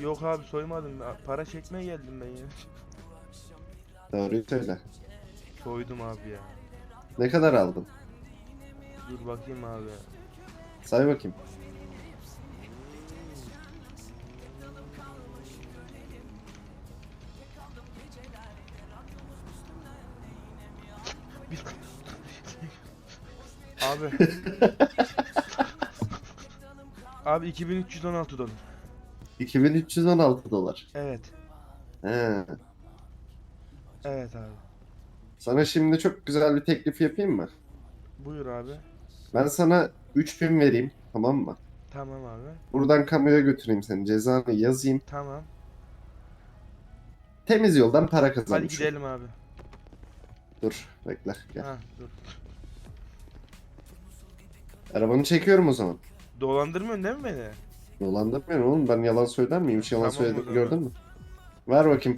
Yok abi soymadım. Para çekmeye geldim ben ya. Doğruyu söyle. Soydum abi ya. Ne kadar aldın? Dur bakayım abi. Say bakayım. Abi. abi 2316 dolar. 2316 dolar. Evet. He. Evet abi. Sana şimdi çok güzel bir teklif yapayım mı? Buyur abi. Ben sana 3000 vereyim. Tamam mı? Tamam abi. Buradan kamuya götüreyim seni. Cezanı yazayım. Tamam. Temiz yoldan para Hadi kazanmış. ol. gidelim abi. Dur bekle. Gel. Ha dur. Arabanı çekiyorum o zaman. Dolandırmıyorsun değil mi beni? Dolandırmıyorum oğlum. Ben yalan söyler miyim? Hiç yalan Tamam o söyledim zaman. gördün mü? Ver bakayım